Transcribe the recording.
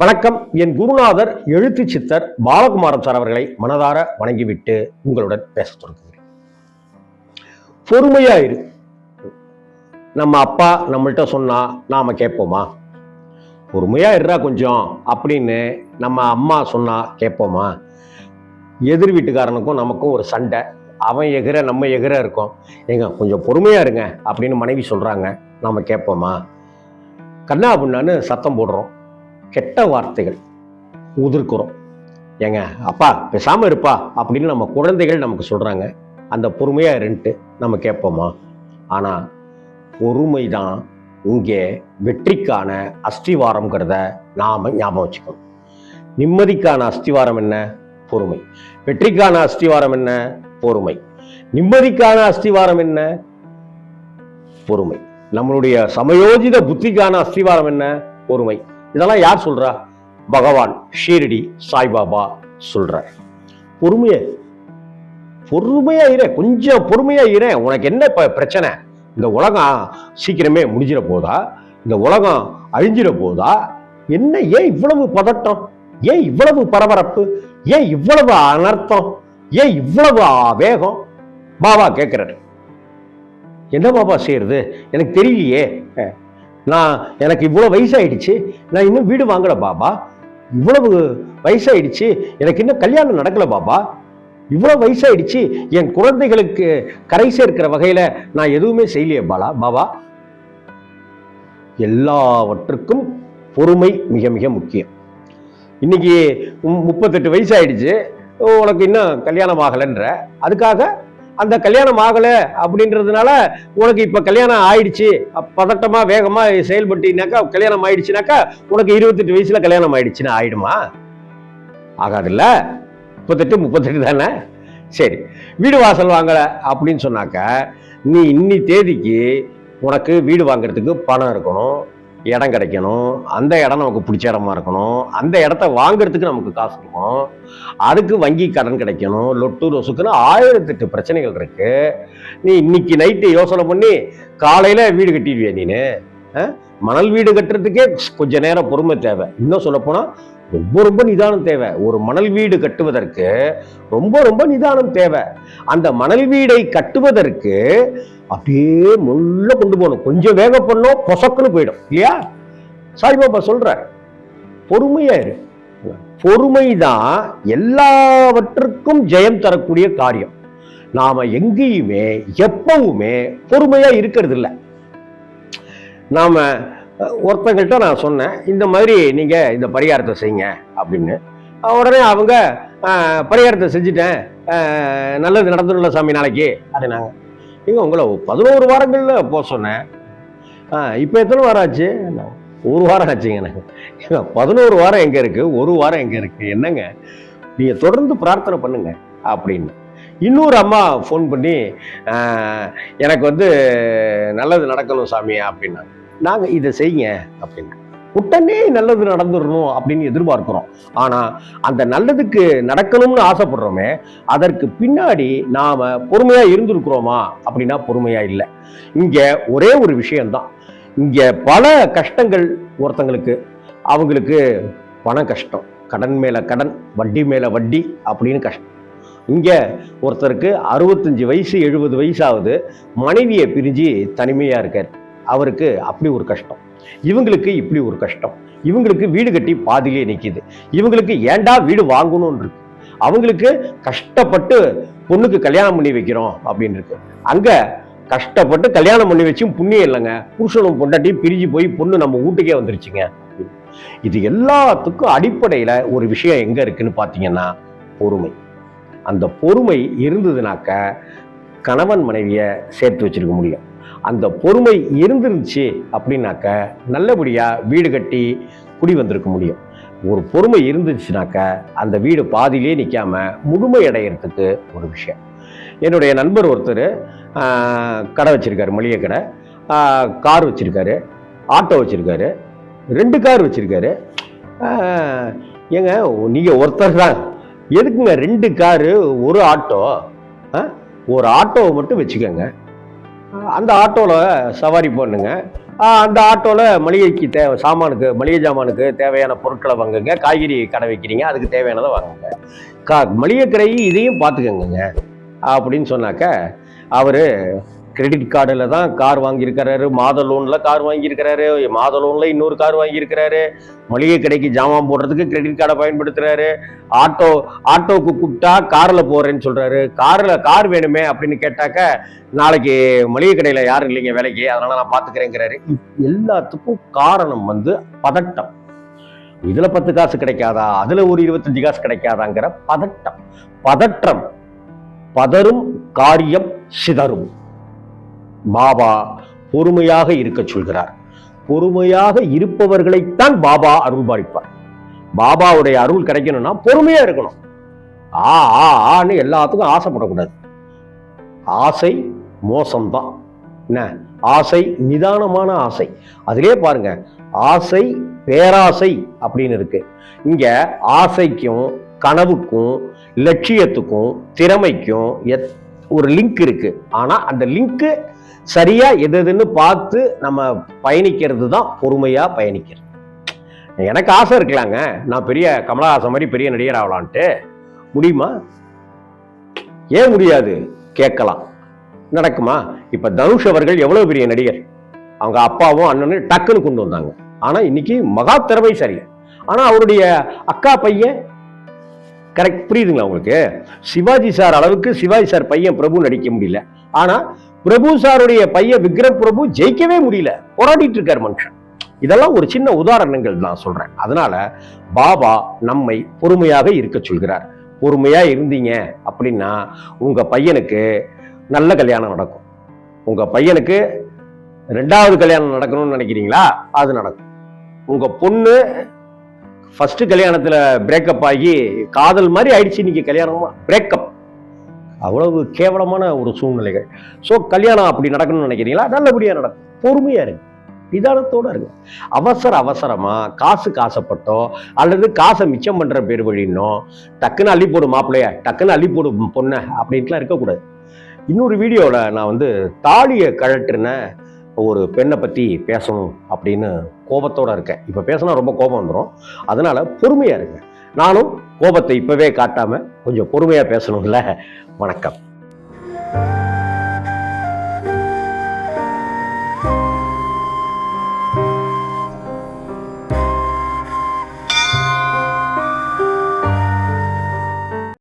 வணக்கம். என் குருநாதர் எழுத்து சித்தர் பாலகுமாரன் சார் அவர்களை மனதார வணங்கிவிட்டு உங்களுடன் பேச தொடங்குகிறேன். பொறுமையா இரு. நம்ம அப்பா நம்மள்ட்ட சொன்னா நாம கேட்போமா? பொறுமையா இருடா கொஞ்சம் அப்படின்னு நம்ம அம்மா சொன்னா கேட்போமா? எதிர் வீட்டுக்காரனுக்கும் நமக்கும் ஒரு சண்டை. அவன் எகிற நம்ம எகிற இருக்கோம். ஏங்க கொஞ்சம் பொறுமையா இருங்க அப்படின்னு மனைவி சொல்றாங்க. நாம கேட்போமா? கண்ணா அப்படின்னான்னு சத்தம் போடுறோம். கெட்ட வார்த்தைகள். உதிர்க்கிறோம். ஏங்க அப்பா பேசாமல் இருப்பா அப்படின்னு நம்ம குழந்தைகள் நமக்கு சொல்கிறாங்க அந்த பொறுமையாக இருந்துட்டு நம்ம கேட்போமா? ஆனால் பொறுமை தான் இங்கே வெற்றிக்கான அஸ்திவாரம்ங்கிறத நாம ஞாபகம் வச்சுக்கணும். நிம்மதிக்கான அஸ்திவாரம் என்ன? பொறுமை. வெற்றிக்கான அஸ்திவாரம் என்ன? பொறுமை. நிம்மதிக்கான அஸ்திவாரம் என்ன? பொறுமை. நம்மளுடைய சமயோஜித புத்திக்கான அஸ்திவாரம் என்ன? பொறுமை. இதெல்லாம் யார் சொல்றா? பகவான் ஷீரடி சாய்பாபா சொல்றார். பொறுமையை பொறுமையா இரு கொஞ்சம் பொறுமையா இரு. உனக்கு என்ன பிரச்சனை? இந்த உலகம் சீக்கிரமே முடிஞ்சிட போதா? இந்த உலகம் அழிஞ்சிட போதா? என்ன ஏன் இவ்வளவு பதட்டம்? ஏன் இவ்வளவு பரபரப்பு? ஏன் இவ்வளவு அனர்த்தம்? ஏன் இவ்வளவு வேகம்? பாபா கேட்கிறாரு. என்ன பாபா செய்யறது? எனக்கு தெரியலையே. நான் எனக்கு இவ்வளோ வயசாயிடுச்சு. நான் இன்னும் வீடு வாங்கலை பாபா. இவ்வளவு வயசாயிடுச்சு. எனக்கு இன்னும் கல்யாணம் நடக்கலை பாபா. இவ்வளோ வயசாயிடுச்சு. என் குழந்தைகளுக்கு கரை சேர்க்கிற வகையில் நான் எதுவுமே செய்யலையே பாலா பாபா. எல்லாவற்றுக்கும் பொறுமை மிக மிக முக்கியம். இன்னைக்கு மு- முப்பத்தெட்டு வயசாயிடுச்சு. உனக்கு இன்னும் கல்யாணம் ஆகலைன்ற. அதுக்காக அந்த கல்யாணம் ஆகலை அப்படின்றதுனால உனக்கு இப்போ கல்யாணம் ஆயிடுச்சு. பதட்டமாக வேகமாக செயல்பட்டினாக்கா கல்யாணம் ஆயிடுச்சுனாக்கா உனக்கு இருபத்தெட்டு வயசில் கல்யாணம் ஆயிடுச்சுன்னா ஆயிடுமா? ஆகாதுல்ல. முப்பத்தெட்டு முப்பத்தெட்டு தானே? சரி. வீடு வாசல் வாங்கலை அப்படின்னு சொன்னாக்க நீ இன்னி தேதிக்கு உனக்கு வீடு வாங்குறதுக்கு பணம் இருக்கணும். இடம் கிடைக்கணும். அந்த இடம் நமக்கு பிடிச்ச இடமா இருக்கணும். அந்த இடத்த வாங்குறதுக்கு நமக்கு காசு இருக்கும். அதுக்கு வங்கி கடன் கிடைக்கணும். லொட்டு ரொசுக்குன்னு ஆயிரத்தெட்டு பிரச்சனைகள் இருக்கு. நீ இன்னைக்கு நைட்டு யோசனை பண்ணி காலையில வீடு கட்டிடுவியா நீனு? மணல் வீடு கட்டுறதுக்கே கொஞ்ச நேரம் பொறுமை தேவை. இன்னும் சொல்லப்போனால் ரொம்ப ரொம்ப நிதானம் தேவை. ஒரு மணல் வீடு கட்டுவதற்கு ரொம்ப ரொம்ப நிதானம் தேவை. அந்த மணல் வீடை கட்டுவதற்கு அப்படியே முள்ள கொண்டு போகணும். கொஞ்சம் வேக பண்ணோம் பொசக்குன்னு போயிடும். இல்லையா? சாய்பாபா சொல்ற பொறுமையா இரு. பொறுமை தான் எல்லாவற்றுக்கும் ஜெயம் தரக்கூடிய காரியம். நாம எங்கேயுமே எப்பவுமே பொறுமையா இருக்கிறது இல்லை நாம அஹ், நான் சொன்னேன் இந்த மாதிரி நீங்க இந்த பரிகாரத்தை செய்யுங்க அப்படின்னு. உடனே அவங்க பரிகாரத்தை செஞ்சுட்டேன். நல்லது நடந்துடல சாமி நாளைக்கு அப்படின்னாங்க. ஏங்க உங்களை பதினோரு வாரங்களில் போக சொன்னேன். இப்போ எத்தனை வாரம் ஆச்சு? நான், ஒரு வாரம் ஆச்சுங்க எனக்கு. பதினோரு வாரம் எங்கே இருக்குது ஒரு வாரம் எங்கே இருக்குது என்னங்க? நீங்கள் தொடர்ந்து பிரார்த்தனை பண்ணுங்க அப்படின்னு. இன்னொரு அம்மா ஃபோன் பண்ணி எனக்கு வந்து நல்லது நடக்கணும் சாமி அப்படின்னாங்க. நாங்கள் இதை செய்யுங்க அப்படின்னு. உடனே நல்லது நடந்துடணும் அப்படின்னு எதிர்பார்க்கிறோம். ஆனால் அந்த நல்லதுக்கு நடக்கணும்னு ஆசைப்படுறோமே அதற்கு பின்னாடி நாம் பொறுமையாக இருந்திருக்கிறோமா அப்படின்னா பொறுமையாக இல்லை. இங்கே ஒரே ஒரு விஷயம்தான். இங்கே பல கஷ்டங்கள் ஒருத்தங்களுக்கு அவங்களுக்கு பண கஷ்டம். கடன் மேலே கடன் வட்டி மேலே வட்டி அப்படின்னு கஷ்டம். இங்கே ஒருத்தருக்கு அறுபத்தஞ்சு வயசு எழுபது வயசாவது மனைவியை பிரிஞ்சு தனிமையாக இருக்கார். அவருக்கு அப்படி ஒரு கஷ்டம். இவங்களுக்கு இப்படி ஒரு கஷ்டம். இவங்களுக்கு வீடு கட்டி பாதியிலே நிற்கிது இவங்களுக்கு ஏண்டா வீடு வாங்கணும்னு இருக்கு அவங்களுக்கு கஷ்டப்பட்டு பொண்ணுக்கு கல்யாணம் பண்ணி வைக்கிறோம் அப்படின்னு இருக்கு அங்க கஷ்டப்பட்டு கல்யாணம் பண்ணி வச்சும் புண்ணியம் இல்லைங்க. புருஷனும் பொண்டாட்டியும் பிரிஞ்சு போய் பொண்ணு நம்ம வீட்டுக்கே வந்துருச்சுங்க. இது எல்லாத்துக்கும் அடிப்படையில ஒரு விஷயம் எங்க இருக்குன்னு பார்த்தீங்கன்னா பொறுமை. அந்த பொறுமை இருந்ததுனாக்க கணவன் மனைவியை சேர்த்து வச்சிருக்க முடியும். அந்த பொறுமை இருந்துருந்துச்சு அப்படின்னாக்க நல்லபடியாக வீடு கட்டி குடி வந்திருக்க முடியும். ஒரு பொறுமை இருந்துச்சுனாக்க அந்த வீடு பாதியிலே நிற்காம முழுமை அடையிறதுக்கு ஒரு விஷயம். என்னுடைய நண்பர் ஒருத்தர் கடை வச்சுருக்காரு மளிகை கடை. கார் வச்சுருக்காரு ஆட்டோ வச்சுருக்காரு ரெண்டு கார் வச்சுருக்காரு. ஏங்க நீங்கள் ஒருத்தர் தான். எதுக்குங்க ரெண்டு காரு ஒரு ஆட்டோ? ஆ? ஒரு ஆட்டோவை மட்டும் வச்சுக்கோங்க. அந்த ஆட்டோவில் சவாரி பண்ணுங்க. அந்த ஆட்டோவில் மளிகைக்கு தேவை சாமானுக்கு மளிகை சாமானுக்கு தேவையான பொருட்களை வாங்குங்க. காய்கறி கடை வைக்கிறீங்க அதுக்கு தேவையானதை வாங்குங்க. கா மளிகை கடை இதையும் பார்த்துக்கோங்க அப்படின்னு சொன்னாக்க அவர் கிரெடிட் கார்டில் தான் கார் வாங்கியிருக்கிறாரு. மாத லோனில் கார் வாங்கியிருக்கிறாரு. மாத லோனில் இன்னொரு கார் வாங்கியிருக்கிறாரு. மளிகை கடைக்கு ஜாமான் போடுறதுக்கு கிரெடிட் கார்டை பயன்படுத்துகிறாரு ஆட்டோ ஆட்டோவுக்கு கூப்பிட்டா காரில் போகிறேன்னு சொல்கிறாரு காரில் கார் வேணுமே அப்படின்னு கேட்டாக்க நாளைக்கு மளிகை கடையில் யாரும் இல்லைங்க வேலைக்கு அதனால் நான் பார்த்துக்கிறேங்கிறாரு எல்லாத்துக்கும் காரணம் வந்து பதட்டம். இதில் பத்து காசு கிடைக்காதா? அதில் ஒரு இருபத்தஞ்சு காசு கிடைக்காதாங்கிற பதட்டம். பதற்றம். பதறும் காரியம் சிதறும். பாபா பொறுமையாக இருக்க சொல்கிறார். பொறுமையாக இருப்பவர்களைத்தான் பாபா அருள் பாலிப்பார் பாபாவுடைய அருள் கிடைக்கணும்னா பொறுமையா இருக்கணும். ஆ ஆ ஆன்னு எல்லாத்துக்கும் ஆசைப்படக்கூடாது. ஆசை மோசம்தான். என்ன? ஆசை நிதானமான ஆசை. அதிலே பாருங்க ஆசை பேராசை அப்படின்னு இருக்கு. இங்க ஆசைக்கும் கனவுக்கும் லட்சியத்துக்கும் திறமைக்கும் எத்- ஒரு லிங்க் இருக்கு. ஆனா அந்த லிங்க்கு சரியா எது எதுன்னு பார்த்து நம்ம பயணிக்கிறது தான் பொறுமையா பயணிக்கிறது. எனக்கு ஆசை இருக்கலாங்க. நான் பெரிய கமலஹாசன் மாதிரி பெரிய நடிகர் ஆகலான்ட்டு. முடியுமா? ஏன் முடியாது? கேட்கலாம். நடக்குமா? இப்ப தனுஷ் அவர்கள் எவ்வளவு பெரிய நடிகர்? அவங்க அப்பாவும் அண்ணனும் டக்குன்னு கொண்டு வந்தாங்க. ஆனா இன்னைக்கு மகா திறமை சரி. ஆனா அவருடைய அக்கா பையன் கரெக்ட் புரியுதுங்களா உங்களுக்கு? சிவாஜி சார் அளவுக்கு சிவாஜி சார் பையன் பிரபு நடிக்க முடியல. ஆனா பிரபு சாருடைய பையன் விக்ரம் பிரபு ஜெயிக்கவே முடியல. போராடிட்டு இருக்கார் மனுஷன். இதெல்லாம் ஒரு சின்ன உதாரணங்கள் நான் சொல்றேன். அதனால பாபா நம்மை பொறுமையாக இருக்க சொல்கிறார். பொறுமையா இருந்தீங்க அப்படின்னா உங்க பையனுக்கு நல்ல கல்யாணம் நடக்கும். உங்க பையனுக்கு ரெண்டாவது கல்யாணம் நடக்கணும்னு நினைக்கிறீங்களா? அது நடக்கும். உங்க பொண்ணு ஃபர்ஸ்ட் கல்யாணத்துல பிரேக்கப் ஆகி காதல் மாதிரி ஆயிடுச்சு இன்னைக்கு கல்யாணமா? பிரேக்கப் அவ்வளவு கேவலமான ஒரு சூழ்நிலைகள். ஸோ கல்யாணம் அப்படி நடக்கணும்னு நினைக்கிறீங்களா? நல்லபடியாக நடக்கும். பொறுமையாக இருங்க. நிதானத்தோட இருங்க. அவசர அவசரமாக காசு காசப்பட்டோ அல்லது காசை மிச்சம் பண்ணுற பேர் வழினோ டக்குன்னு அள்ளி போடும் மாப்பிள்ளைய டக்குன்னு அள்ளி போடு பொண்ணை அப்படின்ட்டுலாம் இருக்கக்கூடாது. இன்னொரு வீடியோவில் நான் வந்து தாலியை கழட்டுன ஒரு பெண்ணை பற்றி பேசணும் அப்படின்னு கோபத்தோடு இருக்கேன். இப்போ பேசினா ரொம்ப கோபம் வந்துடும் அதனால் பொறுமையாக இருங்க. நானும் கோபத்தை இப்போவே காட்டாமல் கொஞ்சம் பொறுமையாக பேசணும்ல. வணக்கம்.